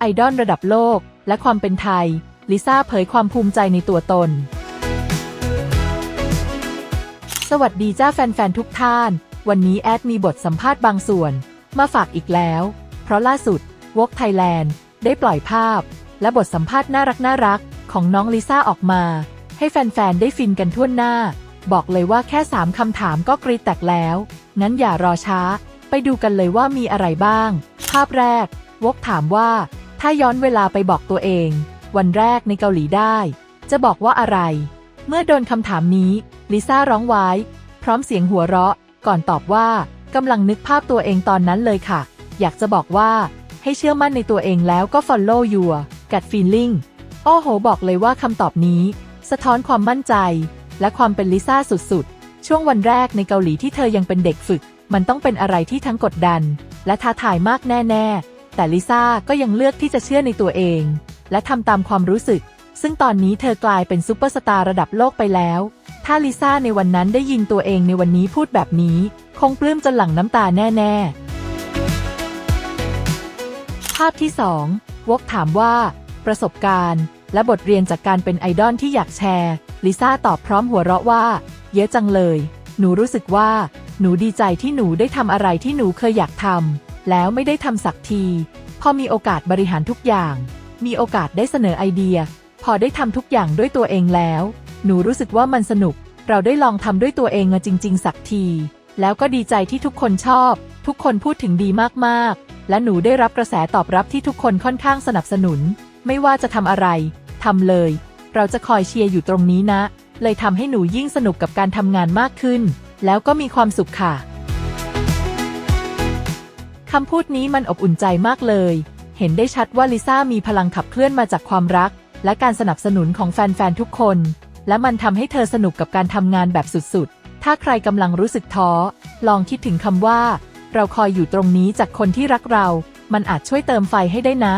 ไอดอลระดับโลก และความเป็นไทย ลิซ่าเผยความภูมิใจในตัวตน สวัสดีจ้าแฟนๆ ทุกท่าน วันนี้แอดมีบทสัมภาษณ์บางส่วน มาฝากอีกแล้ว เพราะล่าสุด w o k Thailand ได้ปล่อยภาพ และบทสัมภาษณ์น่ารักน่ารักๆของน้องลิซ่าออกมา ให้แฟนๆ ได้ฟินกันทั่วหน้า บอกเลยว่าแค่3คำถามก็กรีดแตกแล้ว งั้นอย่ารอช้า ไปดูกันเลยว่ามีอะไรบ้าง ภาพแรกวกถามว่า ถ้าย้อนเวลาไปบอกตัวเอง วันแรกในเกาหลีได้ จะบอกว่าอะไร เมื่อโดนคำถามนี้ ลิซ่าร้องไว้ พร้อมเสียงหัวเราะ ก่อนตอบว่ากำลังนึกภาพตัวเองตอนนั้นเลยค่ะ อยากจะบอกว่าให้เชื่อมั่นในตัวเองแล้วก็ follow your gut feeling โอ้โห บอกเลยว่าคำตอบนี้ สะท้อนความมั่นใจ และความเป็นลิซ่าสุดๆ ช่วงวันแรกในเกาหลีที่เธอยังเป็นเด็กฝึก มันต้องเป็นอะไรที่ทั้งกดดัน และท้าทายมากแน่ ๆ แต่ลิซ่าก็ยังเลือกที่จะเชื่อในตัวเอง และทำตามความรู้สึก ซึ่งตอนนี้เธอกลายเป็นซูเปอร์สตาร์ระดับโลกไปแล้ว ถ้าลิซ่าในวันนั้นได้ยินตัวเองในวันนี้พูดแบบนี้ คงปลื้มจนหลั่งน้ำตาแน่ๆ ภาพที่ 2 วกถามว่า ประสบการณ์ และบทเรียนจากการเป็นไอดอลที่อยากแชร์ลิซ่าตอบพร้อมหัวเราะว่า เยอะจังเลย หนูรู้สึกว่า หนูดีใจที่หนูได้ทำอะไรที่หนูเคยอยากทำ แล้วไม่ได้ทำสักที พอมีโอกาสบริหารทุกอย่าง มีโอกาสได้เสนอไอเดีย พอได้ทำทุกอย่างด้วยตัวเองแล้ว หนูรู้สึกว่ามันสนุก เราได้ลองทำด้วยตัวเองจริง ๆ สักที แล้วก็ดีใจที่ทุกคนชอบ ทุกคนพูดถึงดีมากๆ และหนูได้รับกระแสตอบรับที่ทุกคนค่อนข้างสนับสนุน ไม่ว่าจะทำอะไรทำเลย เราจะคอยเชียร์อยู่ตรงนี้นะ เลยทำให้หนูยิ่งสนุกกับการทำงานมากขึ้น แล้วก็มีความสุขค่ะ คำพูดนี้มันอบอุ่นใจมากเลย เห็นได้ชัดว่าลิซ่ามีพลังขับเคลื่อนมาจากความรัก และการสนับสนุนของแฟนๆทุกคน และมันทำให้เธอสนุกกับการทำงานแบบสุดๆ ถ้าใครกำลังรู้สึกท้อ ลองคิดถึงคำว่า เราคอยอยู่ตรงนี้จากคนที่รักเรา มันอาจช่วยเติมไฟให้ได้นะ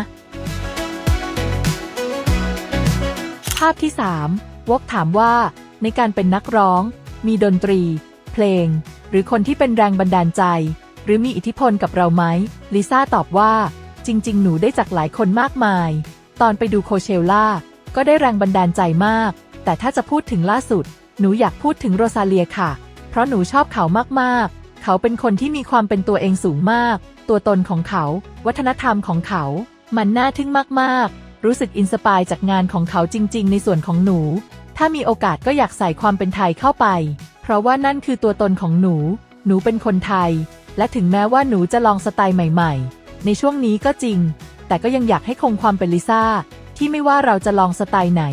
ภาพที่ 3 วกถามว่า ในการเป็นนักร้อง มีดนตรี เพลง หรือคนที่เป็นแรงบันดาลใจ หรือมีอิทธิพลกับเราไหมลิซ่าตอบว่า จริง ๆ หนูได้จากหลายคนมากมาย ตอนไปดูโคเชลล่า ก็ได้แรงบันดาลใจมาก แต่ถ้าจะพูดถึงล่าสุด หนูอยากพูดถึงโรซาเลียค่ะ เพราะหนูชอบเขามากๆ เขาเป็นคนที่มีความเป็นตัวเองสูงมาก ตัวตนของเขา วัฒนธรรมของเขา มันน่าทึ่งมากๆ รู้สึกอินสปายจากงานของเขาจริง ๆ ในส่วนของหนู ถ้ามีโอกาสก็อยากใส่ความเป็นไทยเข้าไป เพราะว่านั่นคือตัวตนของหนู หนูเป็นคนไทย และถึงแม้ว่าหนูจะลองสไตล์ใหม่ๆ ในช่วงนี้ก็จริง แต่ก็ยังอยากให้คงความเป็นลิซ่า ที่ไม่ว่าเราจะลองสไตล์ไหน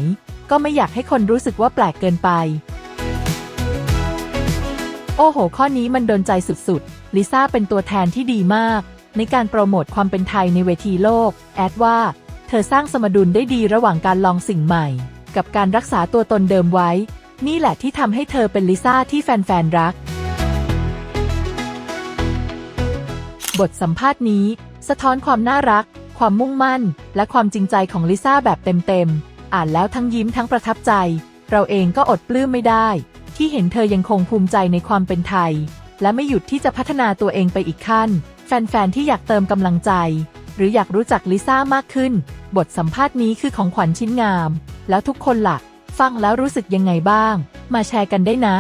ก็ไม่อยากให้คนรู้สึกว่าแปลกเกินไป โอ้โห ข้อนี้มันโดนใจสุดๆ ลิซ่าเป็นตัวแทนที่ดีมาก ในการโปรโมทความเป็นไทยในเวทีโลก แอดว่า เธอสร้างสมดุลได้ดีระหว่างการลองสิ่งใหม่ กับการรักษาตัวตนเดิมไว้ นี่แหละที่ทำให้เธอเป็นลิซ่าที่แฟนๆรัก บทสัมภาษณ์นี้ สะท้อนความน่ารัก ความมุ่งมั่น และความจริงใจของลิซ่าแบบเต็มๆ อ่านแล้วทั้งยิ้มทั้งประทับใจ เราเองก็อดปลื้มไม่ได้ ที่เห็นเธอยังคงภูมิใจในความเป็นไทย และไม่หยุดที่จะพัฒนาตัวเองไปอีกขั้น แฟนๆ ที่อยากเติมกำลังใจ หรืออยากรู้จักลิซ่ามากขึ้น บทสัมภาษณ์นี้คือของขวัญชิ้นงาม แล้วทุกคนล่ะ ฟังแล้วรู้สึกยังไงบ้าง มาแชร์กันได้นะ